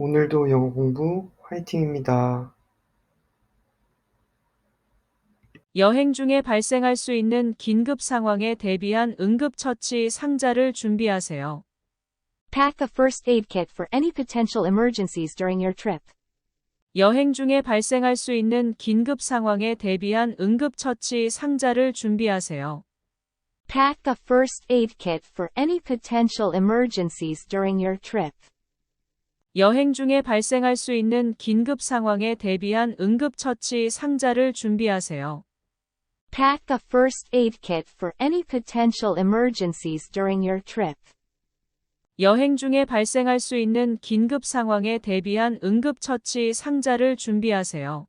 오늘도 영어 공부 화이팅입니다. 여행 중에 발생할 수 있는 긴급 상황에 대비한 응급처치 상자를 준비하세요. Pack a first aid kit for any potential emergencies during your trip. 여행 중에 발생할 수 있는 긴급 상황에 대비한 응급처치 상자를 준비하세요. Pack a first aid kit for any potential emergencies during your trip. 여행 중에 발생할 수 있는 긴급 상황에 대비한 응급처치 상자를 준비하세요. Pack a first aid kit for any potential emergencies during your trip. 여행 중에 발생할 수 있는 긴급 상황에 대비한 응급처치 상자를 준비하세요.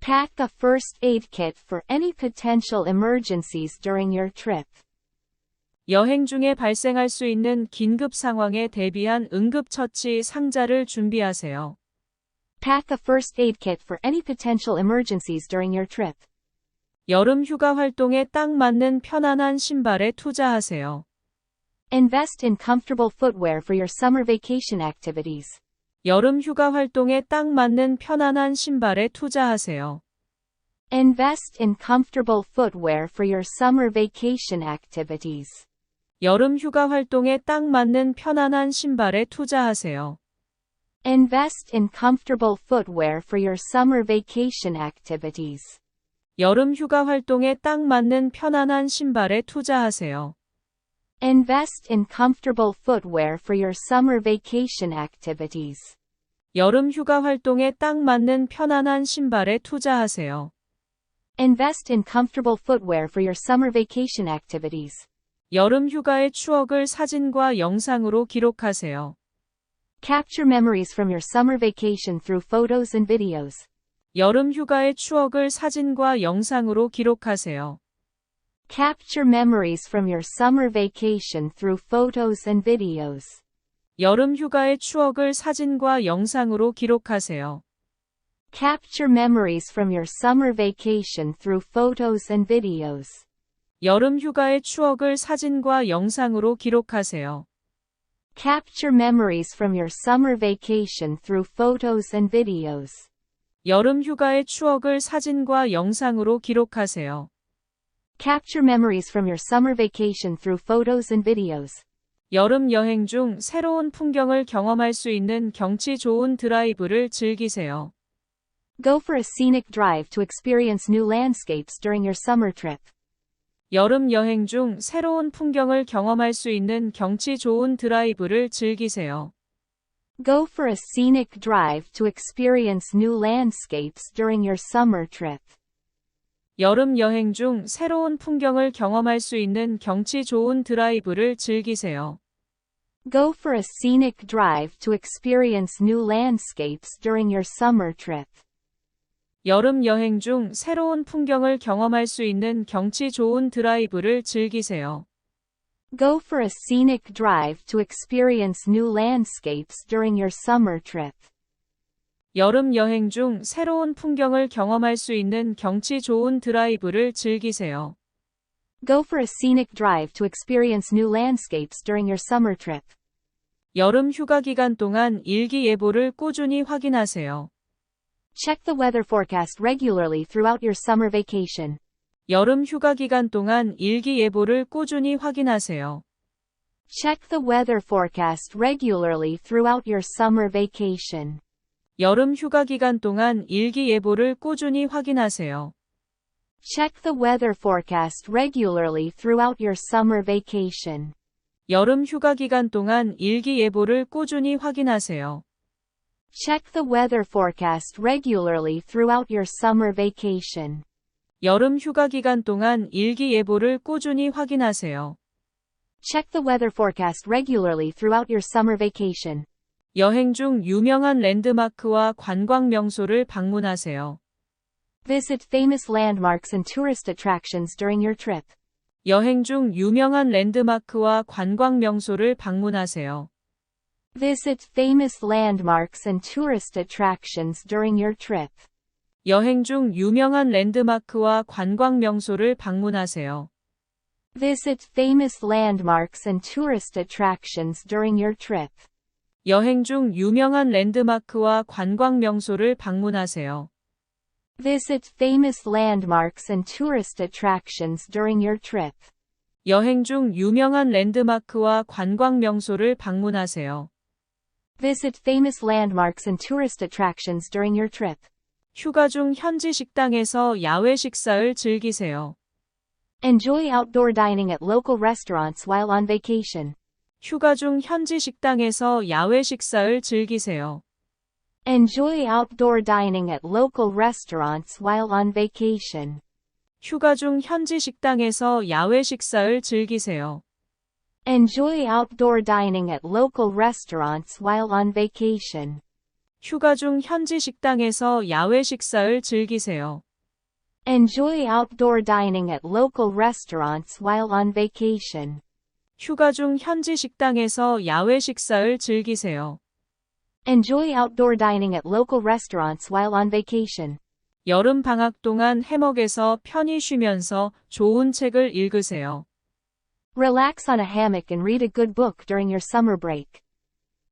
Pack a first aid kit for any potential emergencies during your trip. 여행 중에 발생할 수 있는 긴급 상황에 대비한 응급처치 상자를 준비하세요. Pack a first aid kit for any potential emergencies during your trip. 여름 휴가 활동에 딱 맞는 편안한 신발에 투자하세요. Invest in comfortable footwear for your summer vacation activities. 여름 휴가 활동에 딱 맞는 편안한 신발에 투자하세요. Invest in comfortable footwear for your summer vacation activities. 여름 휴가 활동에 딱 맞는 편안한 신발에 투자하세요. Invest in comfortable footwear for your summer vacation activities. 여름 휴가 활동에 딱 맞는 편안한 신발에 투자하세요. Invest in comfortable footwear for your summer vacation activities. 여름 휴가 활동에 딱 맞는 편안한 신발에 투자하세요. Invest in comfortable footwear for your summer vacation activities. 여름 휴가의 추억을 사진과 영상으로 기록하세요. Capture memories from your summer vacation through photos and videos. 여름 휴가의 추억을 사진과 영상으로 기록하세요. Capture memories from your summer vacation through photos and videos. 여름 휴가의 추억을 사진과 영상으로 기록하세요. Capture memories from your summer vacation through photos and videos. 여름 휴가의 추억을 사진과 영상으로 기록하세요. Capture memories from your summer vacation through photos and videos. 여름 휴가의 추억을 사진과 영상으로 기록하세요. Capture memories from your summer vacation through photos and videos. 여름 여행 중 새로운 풍경을 경험할 수 있는 경치 좋은 드라이브를 즐기세요. Go for a scenic drive to experience new landscapes during your summer trip. 여름 여행 중 새로운 풍경을 경험할 수 있는 경치 좋은 드라이브를 즐기세요. Go for a scenic drive to experience new landscapes during your summer trip. 여름 여행 중 새로운 풍경을 경험할 수 있는 경치 좋은 드라이브를 즐기세요. Go for a scenic drive to experience new landscapes during your summer trip. 여름 여행 중 새로운 풍경을 경험할 수 있는 경치 좋은 드라이브를 즐기세요. Go for a scenic drive to experience new landscapes during your summer trip. 여름 여행 중 새로운 풍경을 경험할 수 있는 경치 좋은 드라이브를 즐기세요. Go for a scenic drive to experience new landscapes during your summer trip. 여름 휴가 기간 동안 일기예보를 꾸준히 확인하세요. Check the weather forecast regularly throughout your summer vacation. 여름 휴가 기간 동안 일기예보를 꾸준히 확인하세요. Check the weather forecast regularly throughout your summer vacation. 여름 휴가 기간 동안 일기예보를 꾸준히 확인하세요. Check the weather forecast regularly throughout your summer vacation. 여름 휴가 기간 동안 일기예보를 꾸준히 확인하세요. Check the weather forecast regularly throughout your summer vacation. 여름 휴가 기간 동안 일기 예보를 꾸준히 확인하세요. Check the weather forecast regularly throughout your summer vacation. 여행 중 유명한 랜드마크와 관광 명소를 방문하세요. Visit famous landmarks and tourist attractions during your trip. 여행 중 유명한 랜드마크와 관광 명소를 방문하세요. Visit famous landmarks and tourist attractions during your trip. 여행 중 유명한 랜드마크와 관광 명소를 방문하세요. Visit famous landmarks and tourist attractions during your trip. 여행 중 유명한 랜드마크와 관광 명소를 방문하세요. Visit famous landmarks and tourist attractions during your trip. 여행 중 유명한 랜드마크와 관광 명소를 방문하세요. Visit famous landmarks and tourist attractions during your trip. 휴가 중 현지 식당에서 야외 식사를 즐기세요. Enjoy outdoor dining at local restaurants while on vacation. 휴가 중 현지 식당에서 야외 식사를 즐기세요. Enjoy outdoor dining at local restaurants while on vacation. 휴가 중 현지 식당에서 야외 식사를 즐기세요. Enjoy outdoor dining at local restaurants while on vacation. 휴가 중 현지 식당에서 야외 식사를 즐기세요. Enjoy outdoor dining at local restaurants while on vacation. 휴가 중 현지 식당에서 야외 식사를 즐기세요. Enjoy outdoor dining at local restaurants while on vacation. 여름 방학 동안 해먹에서 편히 쉬면서 좋은 책을 읽으세요. Relax on a hammock and read a good book during your summer break.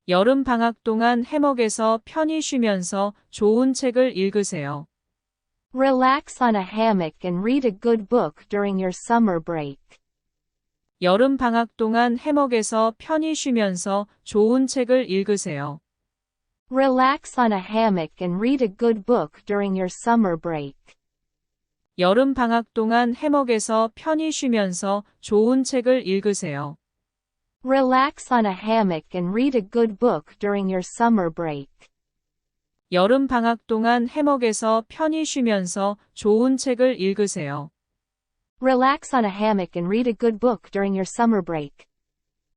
여름 방학 동안 해먹에서 편히 쉬면서 좋은 책을 읽으세요. Relax on a hammock and read a good book during your summer break. 여름 방학 동안 해먹에서 편히 쉬면서 좋은 책을 읽으세요. Relax on a hammock and read a good book during your summer break. 여름 방학 동안 해먹에서 편히 쉬면서 좋은 책을 읽으세요. Relax on a hammock and read a good book during your summer break. 여름 방학 동안 해먹에서 편히 쉬면서 좋은 책을 읽으세요. Relax on a hammock and read a good book during your summer break.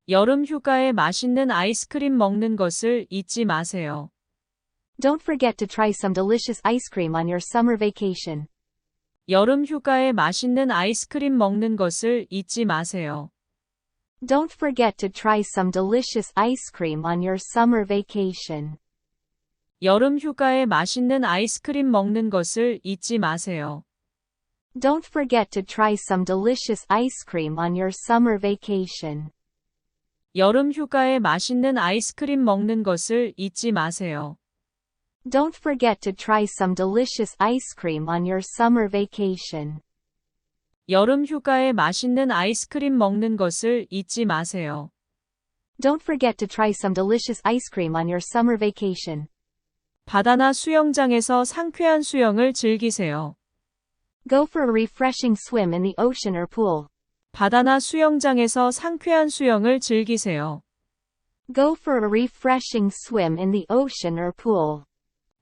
여름 휴가에 맛있는 아이스크림 먹는 것을 잊지 마세요. Don't forget to try some delicious ice cream on your summer vacation. 여름 휴가에 맛있는 아이스크림 먹는 것을 잊지 마세요. Don't forget to try some delicious ice cream on your summer vacation. 여름 휴가에 맛있는 아이스크림 먹는 것을 잊지 마세요. Don't forget to try some delicious ice cream on your summer vacation. 여름 휴가에 맛있는 아이스크림 먹는 것을 잊지 마세요. Don't forget to try some delicious ice cream on your summer vacation. 여름 휴가에 맛있는 아이스크림 먹는 것을 잊지 마세요. Don't forget to try some delicious ice cream on your summer vacation. 바다나 수영장에서 상쾌한 수영을 즐기세요. Go for a refreshing swim in the ocean or pool. 바다나 수영장에서 상쾌한 수영을 즐기세요. Go for a refreshing swim in the ocean or pool.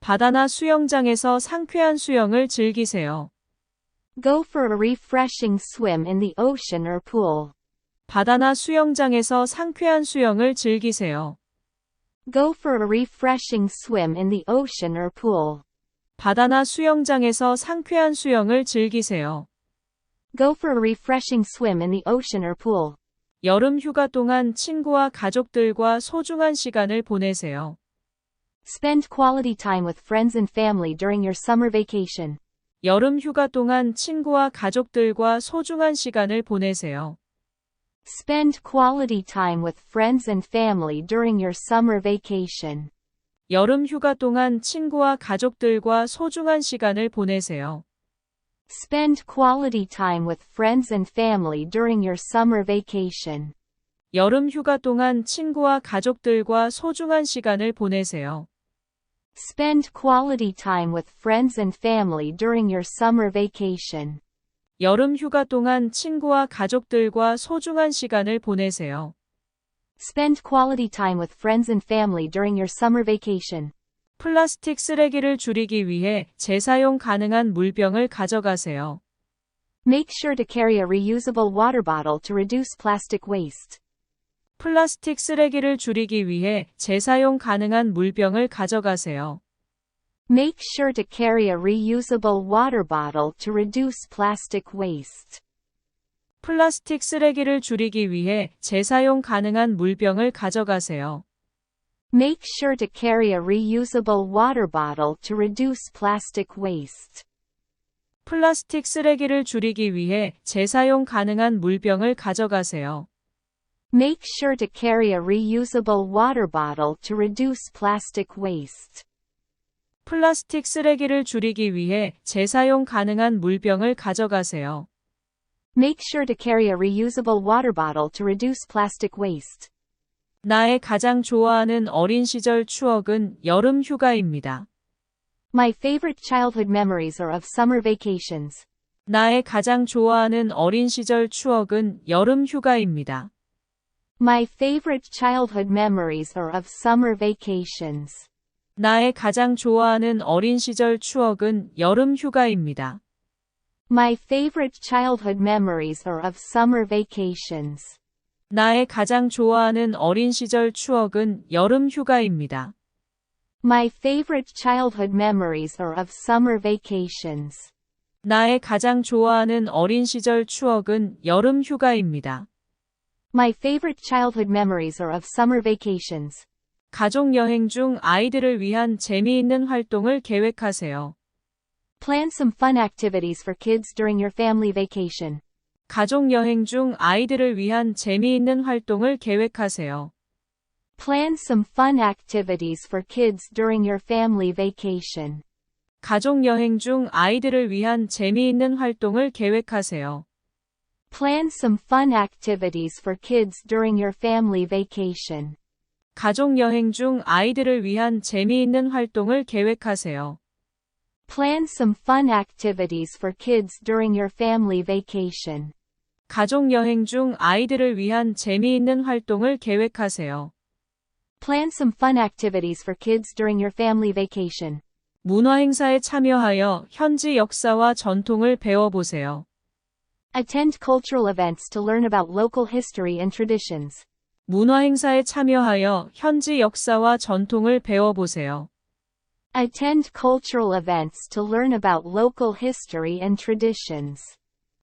바다나 수영장에서 상쾌한 수영을 즐기세요. Go for a refreshing swim in the ocean or pool. 바다나 수영장에서 상쾌한 수영을 즐기세요. Go for a refreshing swim in the ocean or pool. 바다나 수영장에서 상쾌한 수영을 즐기세요. Go for a refreshing swim in the ocean or pool. 여름 휴가 동안 친구와 가족들과 소중한 시간을 보내세요. Spend quality time with friends and family during your summer vacation. 여름 휴가 동안 친구와 가족들과 소중한 시간을 보내세요. Spend quality time with friends and family during your summer vacation. 여름 휴가 동안 친구와 가족들과 소중한 시간을 보내세요. Spend quality time with friends and family during your summer vacation. 여름 휴가 동안 친구와 가족들과 소중한 시간을 보내세요. Spend quality time with friends and family during your summer vacation. 여름 휴가 동안 친구와 가족들과 소중한 시간을 보내세요. Spend quality time with friends and family during your summer vacation. 플라스틱 쓰레기를 줄이기 위해 재사용 가능한 물병을 가져가세요. Make sure to carry a reusable water bottle to reduce plastic waste. 플라스틱 쓰레기를 줄이기 위해 재사용 가능한 물병을 가져가세요. Make sure to carry a reusable water bottle to reduce plastic waste. 플라스틱 쓰레기를 줄이기 위해 재사용 가능한 물병을 가져가세요. Make sure to carry a reusable water bottle to reduce plastic waste. 플라스틱 쓰레기를 줄이기 위해 재사용 가능한 물병을 가져가세요. Make sure to carry a reusable water bottle to reduce plastic waste. 플라스틱 쓰레기를 줄이기 위해 재사용 가능한 물병을 가져가세요. Make sure to carry a reusable water bottle to reduce plastic waste. 나의 가장 좋아하는 어린 시절 추억은 여름 휴가입니다. My favorite childhood memories are of summer vacations. 나의 가장 좋아하는 어린 시절 추억은 여름 휴가입니다. My favorite childhood memories are of summer vacations. 나의 가장 좋아하는 어린 시절 추억은 여름 휴가입니다. My favorite childhood memories are of summer vacations. 나의 가장 좋아하는 어린 시절 추억은 여름 휴가입니다. My favorite childhood memories are of summer vacations. 나의 가장 좋아하는 어린 시절 추억은 여름 휴가입니다. My favorite childhood memories are of summer vacations. 가족 여행 중 아이들을 위한 재미있는 활동을 계획하세요. Plan some fun activities for kids during your family vacation. 가족 여행 중 아이들을 위한 재미있는 활동을 계획하세요. Plan some fun activities for kids during your family vacation. 가족 여행 중 아이들을 위한 재미있는 활동을 계획하세요. Plan some fun activities for kids during your family vacation. 가족 여행 중 아이들을 위한 재미있는 활동을 계획하세요. Plan some fun activities for kids during your family vacation. 가족 여행 중 아이들을 위한 재미있는 활동을 계획하세요. Plan some fun activities for kids during your family vacation. 문화 행사에 참여하여 현지 역사와 전통을 배워보세요. Attend cultural events to learn about local history and traditions. 문화 행사에 참여하여 현지 역사와 전통을 배워보세요. Attend cultural events to learn about local history and traditions.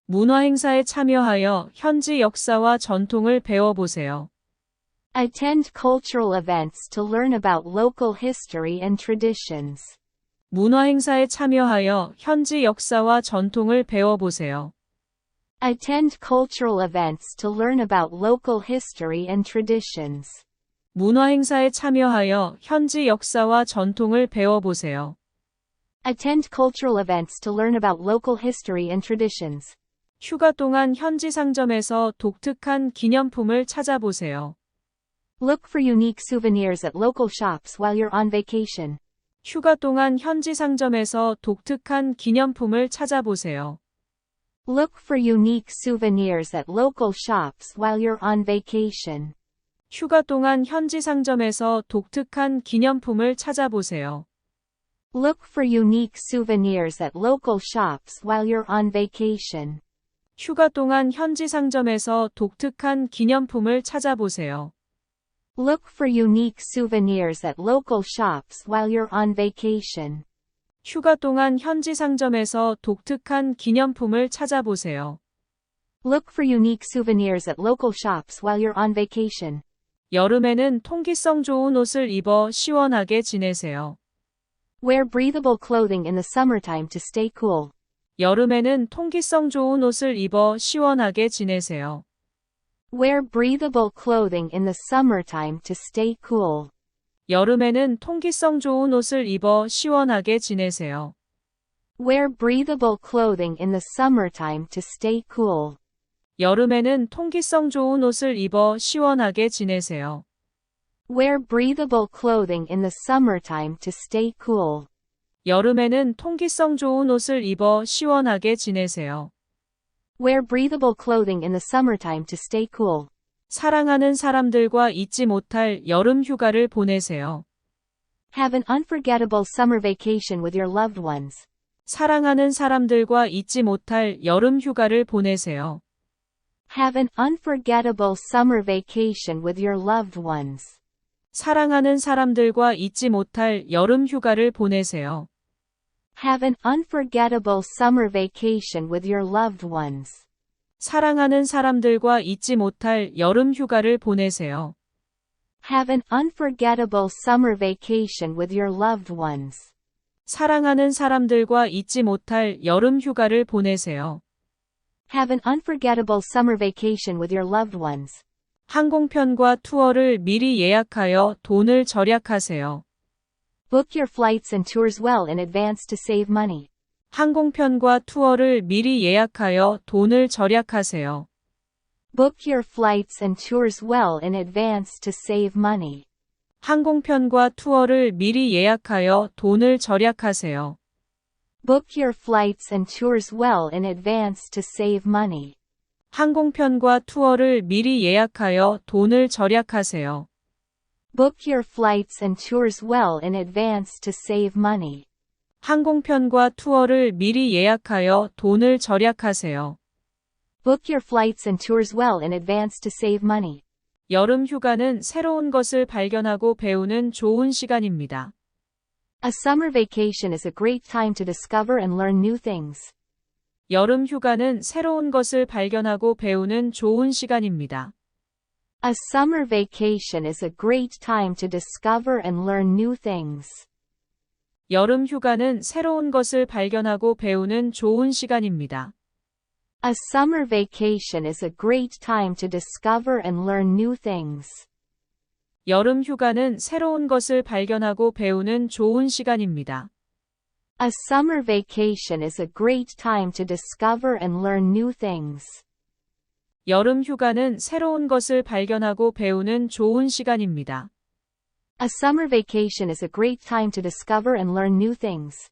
문화 행사에 참여하여 현지 역사와 전통을 배워보세요. Attend cultural events to learn about local history and traditions. 문화 행사에 참여하여 현지 역사와 전통을 배워보세요. Attend cultural events to learn about local history and traditions. 문화 행사에 참여하여 현지 역사와 전통을 배워보세요. Attend cultural events to learn about local history and traditions. 휴가 동안 현지 상점에서 독특한 기념품을 찾아보세요. Look for unique souvenirs at local shops while you're on vacation. 휴가 동안 현지 상점에서 독특한 기념품을 찾아보세요. Look for unique souvenirs at local shops while you're on vacation. 휴가 동안 현지 상점에서 독특한 기념품을 찾아보세요. Look for unique souvenirs at local shops while you're on vacation. 휴가 동안 현지 상점에서 독특한 기념품을 찾아보세요. Look for unique souvenirs at local shops while you're on vacation. 휴가 동안 현지 상점에서 독특한 기념품을 찾아보세요. Look for unique souvenirs at local shops while you're on vacation. 여름에는 통기성 좋은 옷을 입어 시원하게 지내세요. Wear breathable clothing in the summertime to stay cool. 여름에는 통기성 좋은 옷을 입어 시원하게 지내세요. Wear breathable clothing in the summertime to stay cool. 여름에는 통기성 좋은 옷을 입어 시원하게 지내세요. Wear breathable clothing in the summertime to stay cool. 여름에는 통기성 좋은 옷을 입어 시원하게 지내세요. Wear breathable clothing in the summertime to stay cool. 여름에는 통기성 좋은 옷을 입어 시원하게 지내세요. Wear breathable clothing in the summertime to stay cool. 사랑하는 사람들과 잊지 못할 여름 휴가를 보내세요. Have an unforgettable summer vacation with your loved ones. 사랑하는 사람들과 잊지 못할 여름 휴가를 보내세요. Have an unforgettable summer vacation with your loved ones. 사랑하는 사람들과 잊지 못할 여름 휴가를 보내세요. Have an unforgettable summer vacation with your loved ones. 사랑하는 사람들과 잊지 못할 여름 휴가를 보내세요. Have an unforgettable summer vacation with your loved ones. 사랑하는 사람들과 잊지 못할 여름 휴가를 보내세요. Have an unforgettable summer vacation with your loved ones. 항공편과 투어를 미리 예약하여 돈을 절약하세요. Book your flights and tours well in advance to save money. 항공편과 투어를 미리 예약하여 돈을 절약하세요. Book your flights and tours well in advance to save money. 항공편과 투어를 미리 예약하여 돈을 절약하세요. Book your flights and tours well in advance to save money. 항공편과 투어를 미리 예약하여 돈을 절약하세요. Book your flights and tours well in advance to save money. 항공편과 투어를 미리 예약하여 돈을 절약하세요. Book your flights and tours well in advance to save money. 여름 휴가는 새로운 것을 발견하고 배우는 좋은 시간입니다. A summer vacation is a great time to discover and learn new things. 여름 휴가는 새로운 것을 발견하고 배우는 좋은 시간입니다. A summer vacation is a great time to discover and learn new things. 여름 휴가는 새로운 것을 발견하고 배우는 좋은 시간입니다. A summer vacation is a great time to discover and learn new things. 여름 휴가는 새로운 것을 발견하고 배우는 좋은 시간입니다. A summer vacation is a great time to discover and learn new things. 여름 휴가는 새로운 것을 발견하고 배우는 좋은 시간입니다. A summer vacation is a great time to discover and learn new things.